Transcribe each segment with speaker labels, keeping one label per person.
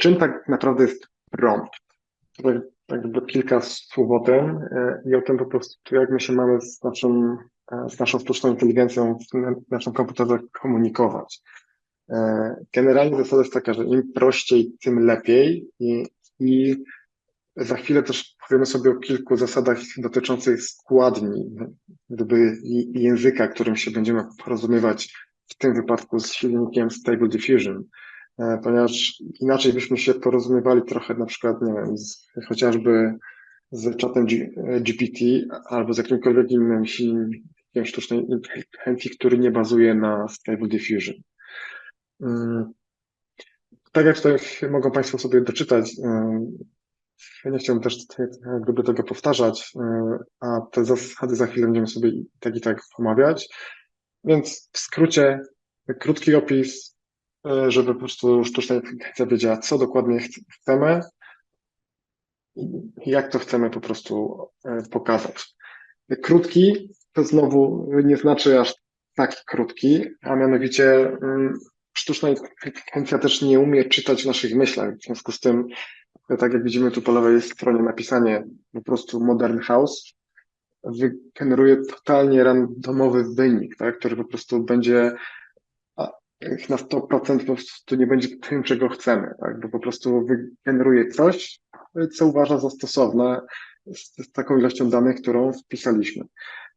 Speaker 1: czym tak naprawdę jest prompt? Tutaj jakby kilka słów o tym e, i o tym po prostu, jak my się mamy z naszym, e, z naszą sztuczną inteligencją w naszym komputerze komunikować. E, generalnie zasada jest taka, że im prościej, tym lepiej i, i za chwilę też powiemy sobie o kilku zasadach dotyczących składni, gdyby języka, którym się będziemy porozumiewać w tym wypadku z silnikiem Stable Diffusion, ponieważ inaczej byśmy się porozumiewali trochę na przykład, nie wiem, z, chociażby z czatem G, GPT albo z jakimkolwiek innym silnikiem sztucznej inteligencji, który nie bazuje na Stable Diffusion. Mm. Tak jak tutaj mogą Państwo sobie doczytać, nie chciałbym też gdyby tego powtarzać, a te zasady za chwilę będziemy sobie tak i tak omawiać. Więc w skrócie, krótki opis, żeby po prostu sztuczna inteligencja wiedziała, co dokładnie chcemy jak to chcemy po prostu pokazać. Krótki to znowu nie znaczy aż taki krótki, a mianowicie sztuczna inteligencja też nie umie czytać naszych myślach. W związku z tym, tak jak widzimy tu po lewej stronie napisanie po prostu Modern House, wygeneruje totalnie randomowy wynik, tak, który po prostu będzie na 100% po prostu nie będzie tym, czego chcemy, tak, bo po prostu wygeneruje coś, co uważa za stosowne z, z taką ilością danych, którą wpisaliśmy.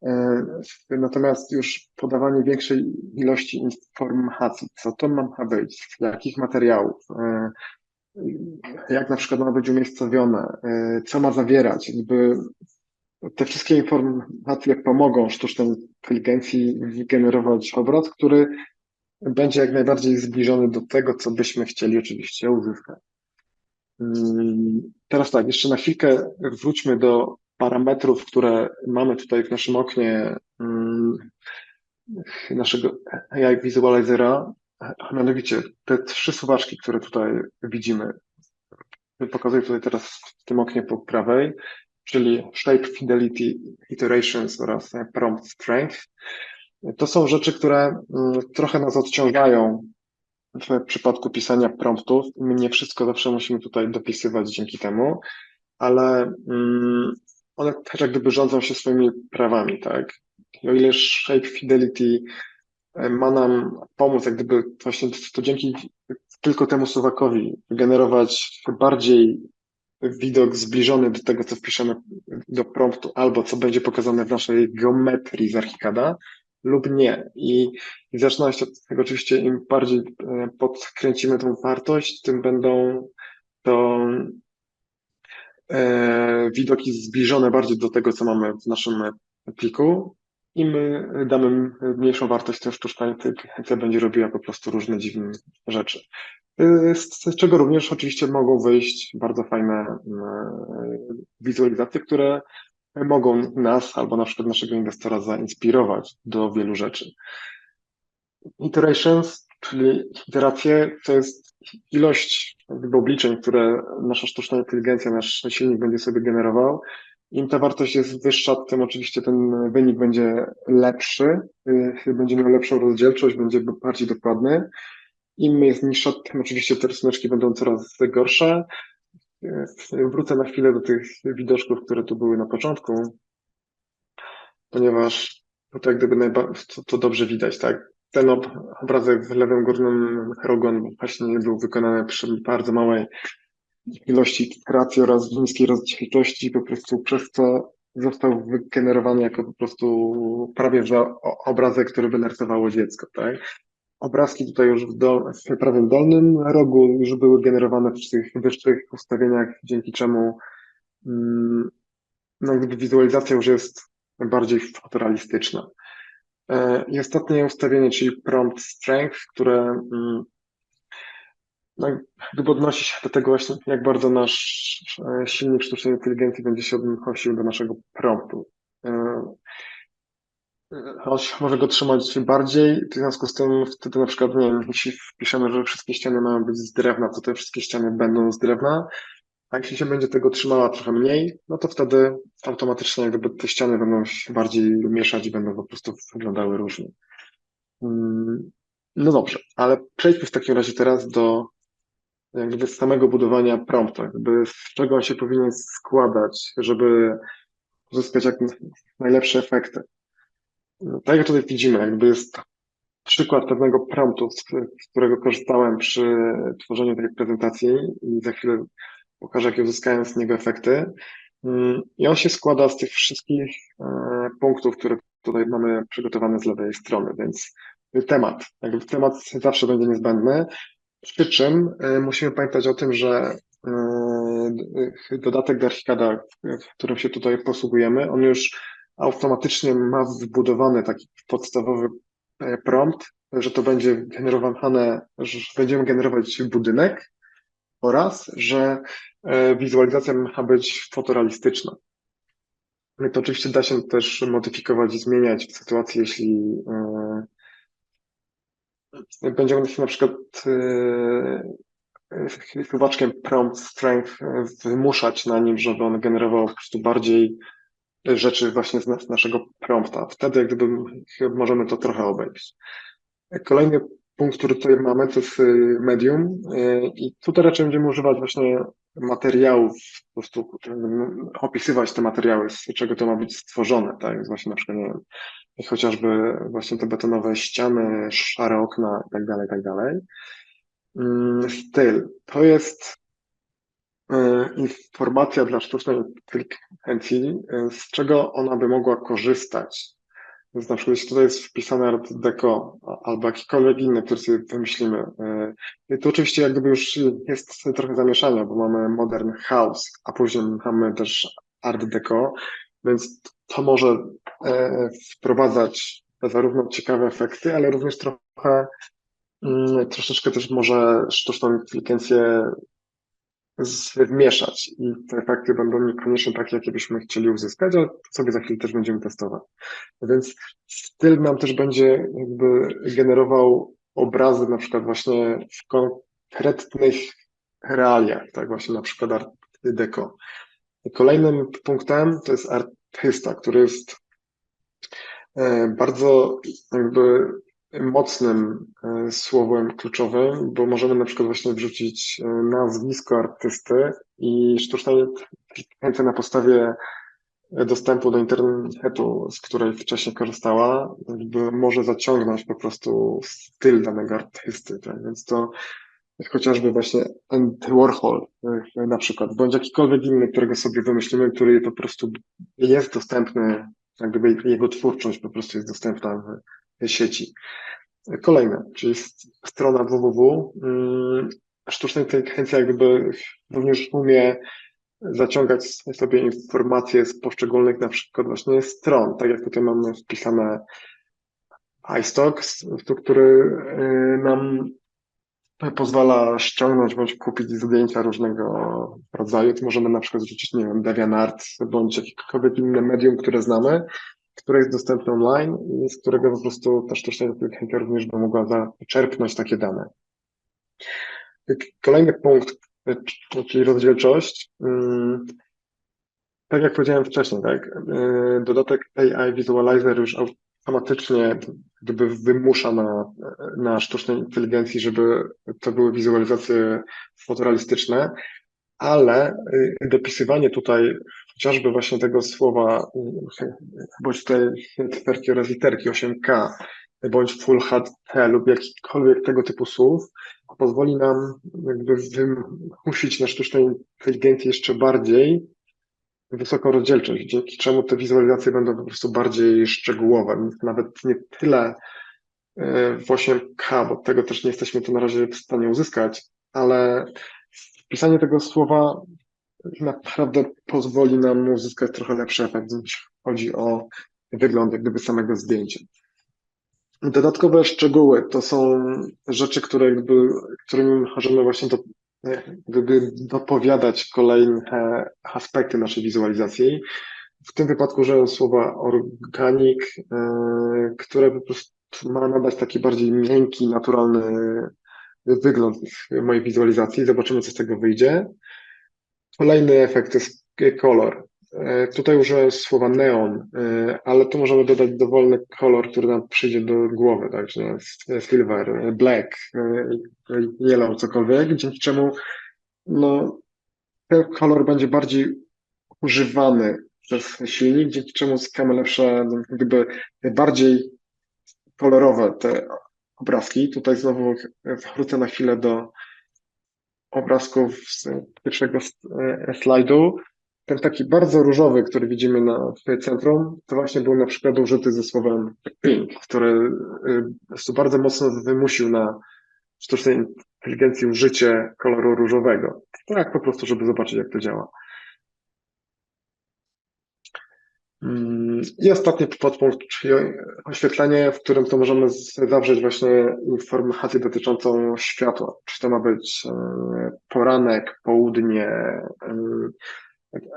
Speaker 1: E, natomiast już podawanie większej ilości informacji, co to ma być, jakich materiałów, e, jak na przykład ma być umiejscowione, e, co ma zawierać, jakby te wszystkie informacje pomogą sztucznej inteligencji wygenerować obraz, który będzie jak najbardziej zbliżony do tego, co byśmy chcieli oczywiście uzyskać. Mm, teraz tak, jeszcze na chwilkę wróćmy do parametrów, które mamy tutaj w naszym oknie mm, naszego AI Visualizera, a mianowicie te trzy suwaczki, które tutaj widzimy. Pokazuję tutaj teraz w tym oknie po prawej, czyli Shape Fidelity Iterations oraz Prompt Strength. To są rzeczy, które mm, trochę nas odciążają w przypadku pisania promptów. My nie wszystko zawsze musimy tutaj dopisywać dzięki temu, ale mm, one też jak gdyby rządzą się swoimi prawami, tak? I o ile Shape Fidelity e, ma nam pomóc, jak gdyby właśnie to dzięki tylko temu suwakowi generować bardziej widok zbliżony do tego, co wpiszemy do promptu, albo co będzie pokazane w naszej geometrii z Archicada, lub nie. I, i zaczyna się od tego oczywiście, im bardziej e, podkręcimy tą wartość, tym będą to E, widoki zbliżone bardziej do tego, co mamy w naszym pliku i my damy mniejszą wartość, to sztuczna inteligencja będzie robiła po prostu różne dziwne rzeczy. E, z czego również oczywiście mogą wyjść bardzo fajne wizualizacje, które mogą nas albo na przykład naszego inwestora zainspirować do wielu rzeczy. Iterations, czyli iteracje, to jest ilość jakby obliczeń, które nasza sztuczna inteligencja, nasz silnik będzie sobie generował, im ta wartość jest wyższa, tym oczywiście ten wynik będzie lepszy, y, będzie miał lepszą rozdzielczość, będzie bardziej dokładny. Im jest niższa, tym oczywiście te rysuneczki będą coraz gorsze. Y, wrócę na chwilę do tych widoczków, które tu były na początku, ponieważ tutaj gdyby najbardziej to, to dobrze widać, tak? ten obrazek w lewym górnym rogu właśnie był wykonany przy bardzo małej ilości kreacji oraz niskiej rozdzielczości, po prostu przez co został wygenerowany jako po prostu prawie że obrazek, który by narysowało dziecko, tak? Obrazki tutaj już w, dol, w prawym dolnym rogu już były generowane przy tych wyższych ustawieniach, dzięki czemu mm, no, wizualizacja już jest bardziej fotorealistyczna. E, I ostatnie ustawienie, czyli prompt strength, które mm, no, gdyby odnosi się do tego właśnie, jak bardzo nasz e, silnik sztucznej inteligencji będzie się odnosił do naszego promptu. On może go trzymać bardziej, w związku z tym wtedy na przykład, nie wiem, jeśli wpiszemy, że wszystkie ściany mają być z drewna, to te wszystkie ściany będą z drewna, a jeśli się będzie tego trzymała trochę mniej, no to wtedy automatycznie jakby te ściany będą się bardziej mieszać i będą po prostu wyglądały różnie. Mm, no dobrze, ale przejdźmy w takim razie teraz do jakby samego budowania promptu, jakby z czego on się powinien składać, żeby uzyskać jak najlepsze efekty. Tak jak tutaj widzimy, jakby jest przykład pewnego promptu, z, z którego korzystałem przy tworzeniu tej prezentacji i za chwilę pokażę, jakie uzyskałem z niego efekty. Mm, I on się składa z tych wszystkich e, punktów, które tutaj mamy przygotowane z lewej strony, więc temat. Jakby temat zawsze będzie niezbędny. Przy czym e, musimy pamiętać o tym, że e, dodatek do Archicada, w którym się tutaj posługujemy, on już automatycznie ma wbudowany taki podstawowy e, prompt, że to będzie generowane, że będziemy generować budynek oraz, że wizualizacja ma być fotorealistyczna. To oczywiście da się też modyfikować i zmieniać w sytuacji, jeśli będziemy na przykład chybaczkiem e, prompt strength e, wymuszać na nim, żeby on generował po prostu bardziej rzeczy właśnie z naszego prompta. Wtedy jak gdyby możemy to trochę obejść. Kolejny punkt, który tutaj mamy, to jest e, medium i tutaj raczej będziemy używać właśnie materiałów, po prostu opisywać te materiały, z czego to ma być stworzone, tak, jest właśnie na przykład, nie wiem, chociażby właśnie te betonowe ściany, szare okna i tak dalej, tak dalej. Mm, styl. To jest informacja dla sztucznej inteligencji, e, z czego ona by mogła korzystać. Więc na przykład jeśli tutaj jest wpisane Art Deco albo jakikolwiek inny, który sobie wymyślimy, e, to oczywiście jak gdyby już jest trochę zamieszania, bo mamy Modern House, a później mamy też Art Deco, więc to może e, wprowadzać zarówno ciekawe efekty, ale również trochę mm, troszeczkę też może sztuczną inteligencję zmieszać i te efekty będą niekoniecznie takie, jakie byśmy chcieli uzyskać, ale sobie za chwilę też będziemy testować. Więc styl nam też będzie jakby generował obrazy na przykład właśnie w konkretnych realiach, tak właśnie na przykład art deco. Kolejnym punktem to jest artysta, który jest e, bardzo jakby mocnym e, słowem kluczowym, bo możemy na przykład właśnie wrzucić e, nazwisko artysty i sztuczna inteligencja na podstawie dostępu do internetu, z której wcześniej korzystała, może zaciągnąć po prostu styl danego artysty. Tak? Więc to chociażby właśnie Andy Warhol e, na przykład, bądź jakikolwiek inny, którego sobie wymyślimy, który po prostu jest dostępny, jak gdyby jego twórczość po prostu jest dostępna sieci. Kolejne, czyli strona www. Mm, sztuczna inteligencja jakby również umie zaciągać sobie informacje z poszczególnych na przykład właśnie stron, tak jak tutaj mamy wpisane iStock, który e, nam pozwala ściągnąć bądź kupić zdjęcia różnego rodzaju. To możemy na przykład zrzucić, nie wiem, DeviantArt bądź jakiekolwiek inne medium, które znamy, które jest dostępne online i z którego po prostu ta sztuczna inteligencja również by mogła zaczerpnąć takie dane. Kolejny punkt, czyli rozdzielczość. Mm, tak jak powiedziałem wcześniej, tak, y, dodatek AI Visualizer już automatycznie gdyby wymusza na, na sztucznej inteligencji, żeby to były wizualizacje fotorealistyczne, ale y, dopisywanie tutaj chociażby właśnie tego słowa, bądź tej literki oraz literki 8K, bądź Full HD lub jakikolwiek tego typu słów, pozwoli nam jakby wymusić na sztucznej inteligencji jeszcze bardziej wysoką rozdzielczość, dzięki czemu te wizualizacje będą po prostu bardziej szczegółowe. Nawet nie tyle e, w 8K, bo tego też nie jesteśmy tu na razie w stanie uzyskać, ale wpisanie tego słowa naprawdę pozwoli nam uzyskać trochę lepszy efekt, jeśli chodzi o wygląd jak gdyby samego zdjęcia. Dodatkowe szczegóły to są rzeczy, które jakby, którymi możemy właśnie do, gdyby dopowiadać kolejne aspekty naszej wizualizacji. W tym wypadku użyłem słowa organic, e, które po prostu ma nadać taki bardziej miękki, naturalny wygląd mojej wizualizacji. Zobaczymy, co z tego wyjdzie. Kolejny efekt jest kolor. e, tutaj użyłem słowa neon, e, ale tu możemy dodać dowolny kolor, który nam przyjdzie do głowy, także silver, black, e, yellow, cokolwiek, dzięki czemu no, ten kolor będzie bardziej używany przez silnik, dzięki czemu zyskamy lepsze, no, bardziej kolorowe te obrazki. Tutaj znowu wrócę na chwilę do obrazków z pierwszego e, slajdu. Ten taki bardzo różowy, który widzimy na w centrum, to właśnie był na przykład użyty ze słowem pink, który e, bardzo mocno wymusił na sztucznej inteligencji użycie koloru różowego. Tak po prostu, żeby zobaczyć, jak to działa. I ostatni podpunkt, czyli oświetlenie, w którym to możemy zawrzeć właśnie informację dotyczącą światła. Czy to ma być e, poranek, południe, e,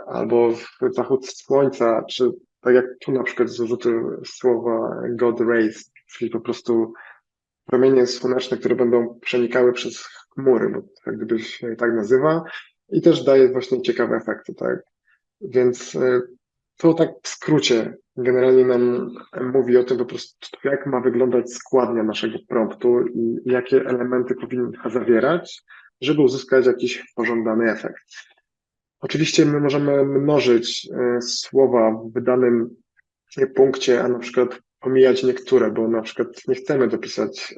Speaker 1: albo zachód słońca, czy tak jak tu na przykład zużyty słowa God rays, czyli po prostu promienie słoneczne, które będą przenikały przez chmury, bo tak gdyby się tak nazywa i też daje właśnie ciekawe efekty, tak. Więc e, to tak w skrócie generalnie nam mówi o tym po prostu, jak ma wyglądać składnia naszego promptu i jakie elementy powinna zawierać, żeby uzyskać jakiś pożądany efekt. Oczywiście my możemy mnożyć e, słowa w danym punkcie, a na przykład pomijać niektóre, bo na przykład nie chcemy dopisać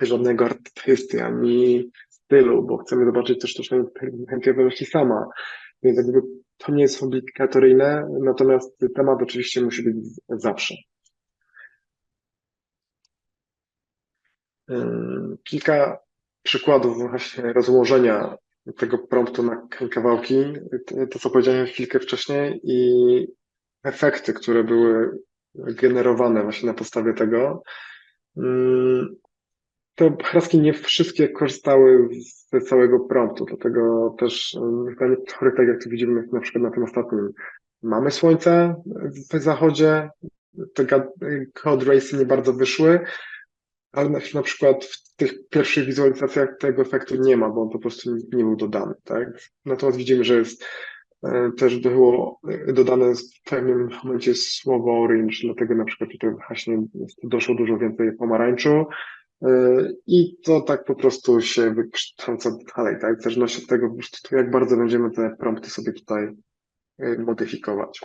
Speaker 1: żadnego artysty ani stylu, bo chcemy zobaczyć też sztuczną inteligencję sama. Więc jakby to nie jest obligatoryjne, natomiast temat oczywiście musi być zawsze. Kilka przykładów właśnie rozłożenia tego promptu na kawałki, to co powiedziałem chwilkę wcześniej i efekty, które były generowane właśnie na podstawie tego te Hraski nie wszystkie korzystały ze całego promptu, dlatego też na niektórych, tak jak tu widzimy na przykład na tym ostatnim, mamy słońce w zachodzie, te code racy nie bardzo wyszły, ale na, na przykład w tych pierwszych wizualizacjach tego efektu nie ma, bo on po prostu nie był dodany, tak? Natomiast widzimy, że jest e, też było dodane w pewnym momencie słowo orange, dlatego na przykład tutaj właśnie doszło dużo więcej pomarańczu, i to tak po prostu się wykształca dalej, tak? W zależności od tego, po prostu jak bardzo będziemy te prompty sobie tutaj y, modyfikować.